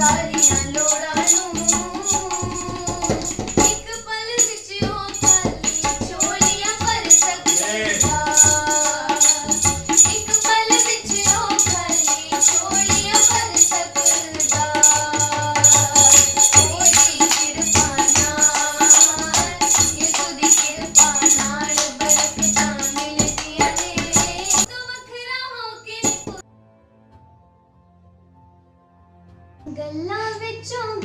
जा रहे ਗੱਲਾਂ ਵਿੱਚੋਂ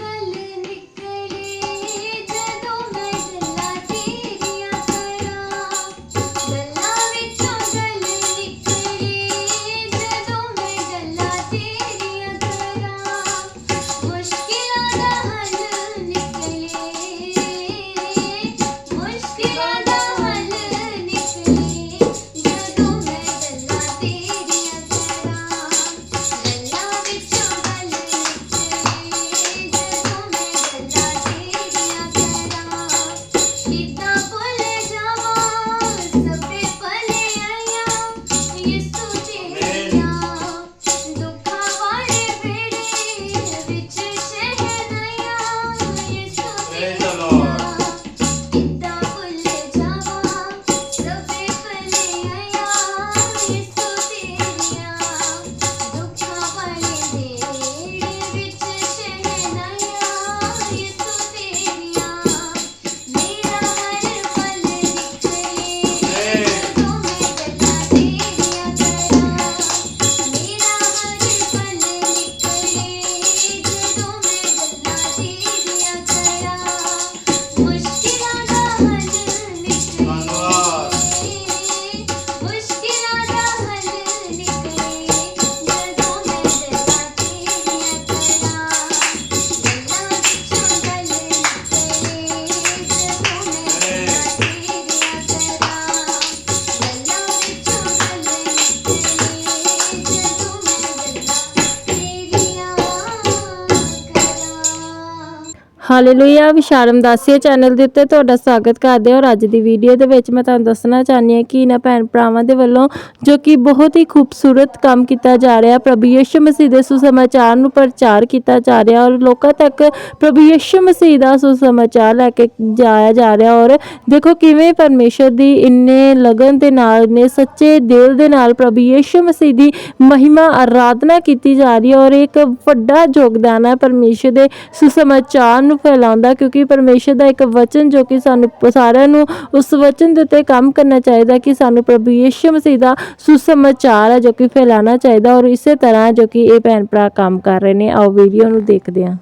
ਹਾਲੇਲੂਇਆ। ਵਿਸ਼ਾਰਮ ਦਾਸੀਆ ਚੈਨਲ ਦੇ ਉੱਤੇ ਤੁਹਾਡਾ ਸਵਾਗਤ ਕਰਦੇ ਹਾਂ ਔਰ ਅੱਜ ਦੀ ਵੀਡੀਓ ਦੇ ਵਿੱਚ ਮੈਂ ਤੁਹਾਨੂੰ ਦੱਸਣਾ ਚਾਹੁੰਦੀ ਹਾਂ ਕਿ ਇਹਨਾਂ ਭੈਣ ਭਰਾਵਾਂ ਦੇ ਵੱਲੋਂ ਜੋ ਕਿ ਬਹੁਤ ਹੀ ਖੂਬਸੂਰਤ ਕੰਮ ਕੀਤਾ ਜਾ ਰਿਹਾ, ਪ੍ਰਭੂ ਯਿਸੂ ਮਸੀਹ ਦੇ ਸੁਸਮਾਚਾਰ ਨੂੰ ਪ੍ਰਚਾਰ ਕੀਤਾ ਜਾ ਰਿਹਾ ਔਰ ਲੋਕਾਂ ਤੱਕ ਪ੍ਰਭੂ ਯਿਸੂ ਮਸੀਹ ਦਾ ਸੁਸਮਾਚਾਰ ਲੈ ਕੇ ਜਾਇਆ ਜਾ ਰਿਹਾ ਔਰ ਦੇਖੋ ਕਿਵੇਂ ਪਰਮੇਸ਼ਰ ਦੀ ਇੰਨੇ ਲਗਨ ਦੇ ਨਾਲ ਨੇ ਸੱਚੇ ਦਿਲ ਦੇ ਨਾਲ ਪ੍ਰਭੂ ਯਿਸੂ ਮਸੀਹ ਦੀ ਮਹਿਮਾ ਆਰਾਧਨਾ ਕੀਤੀ ਜਾ ਰਹੀ ਹੈ ਔਰ ਇੱਕ ਵੱਡਾ ਯੋਗਦਾਨ ਹੈ ਪਰਮੇਸ਼ਰ ਦੇ ਸੁਸਮਾਚਾਰ ਨੂੰ ਫੈਲਾਉਂਦਾ ਕਿਉਂਕਿ ਪਰਮੇਸ਼ਰ ਦਾ ਇੱਕ ਵਚਨ ਜੋ ਕਿ ਸਾਨੂੰ ਸਾਰਿਆਂ ਨੂੰ ਉਸ ਵਚਨ ਦੇ ਉੱਤੇ ਕੰਮ ਕਰਨਾ ਚਾਹੀਦਾ ਕਿ ਸਾਨੂੰ ਪ੍ਰਭੂ ਯਿਸੂ ਮਸੀਹ ਦਾ ਸੁਸਮਾਚਾਰ ਹੈ ਜੋ ਕਿ ਫੈਲਾਉਣਾ ਚਾਹੀਦਾ ਔਰ ਇਸੇ ਤਰ੍ਹਾਂ ਜੋ ਕਿ ਇਹ ਭੈਣ ਭਰਾ ਕੰਮ ਕਰ ਰਹੇ ਨੇ। ਆਓ ਵੀਡੀਓ ਨੂੰ ਦੇਖਦੇ ਹਾਂ।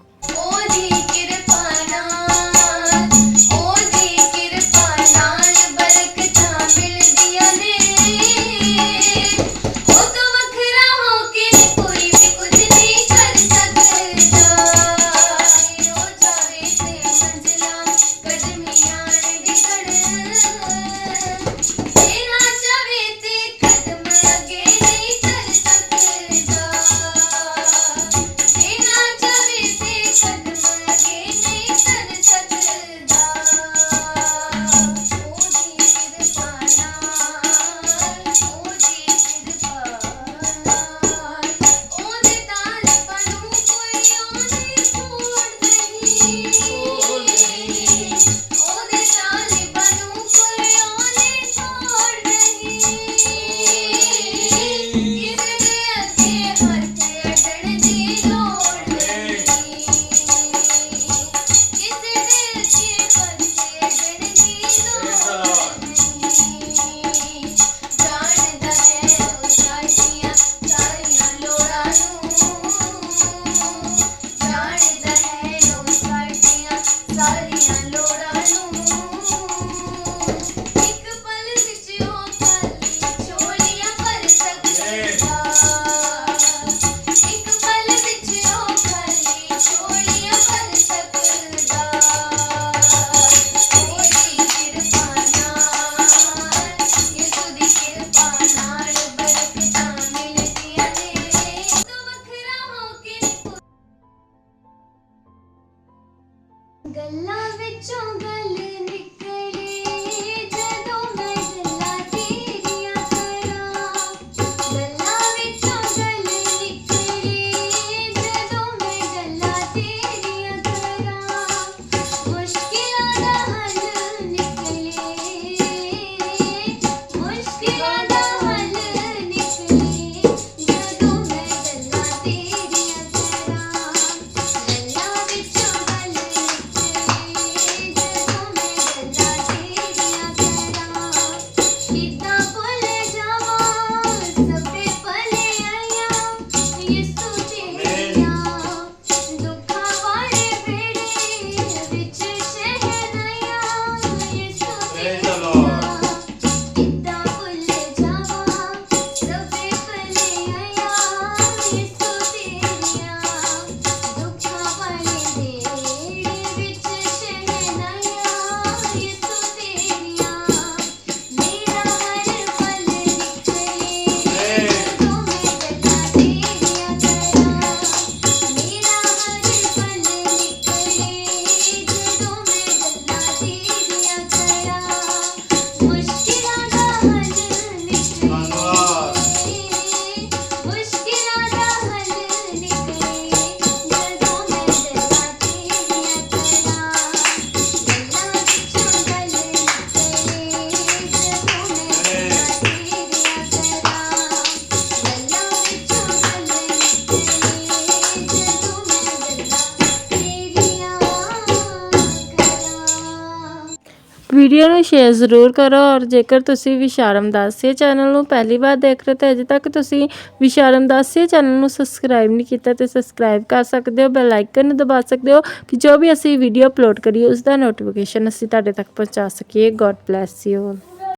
ਸ਼ੇਅਰ ਜ਼ਰੂਰ ਕਰੋ ਔਰ ਜੇਕਰ ਤੁਸੀਂ ਵਿਸ਼ਾਰਮ ਦਾਸੀਆ ਚੈਨਲ ਨੂੰ ਪਹਿਲੀ ਵਾਰ ਦੇਖ ਰਹੇ ਹੋ ਤਾਂ ਅਜੇ ਤੱਕ ਤੁਸੀਂ ਵਿਸ਼ਾਰਮ ਦਾਸੀਆ ਚੈਨਲ ਨੂੰ ਸਬਸਕ੍ਰਾਈਬ ਨਹੀਂ ਕੀਤਾ ਤੇ ਸਬਸਕ੍ਰਾਈਬ ਕਰ ਸਕਦੇ ਹੋ ਬੈਲ ਆਈਕਨ ਨੂੰ ਦਬਾ ਸਕਦੇ ਹੋ ਕਿ ਜੋ ਵੀ ਅਸੀਂ ਵੀਡੀਓ ਅਪਲੋਡ ਕਰੀਏ ਉਸ ਦਾ ਨੋਟੀਫਿਕੇਸ਼ਨ ਅਸੀਂ ਤੁਹਾਡੇ ਤੱਕ ਪਹੁੰਚਾ ਸਕੀਏ। God bless you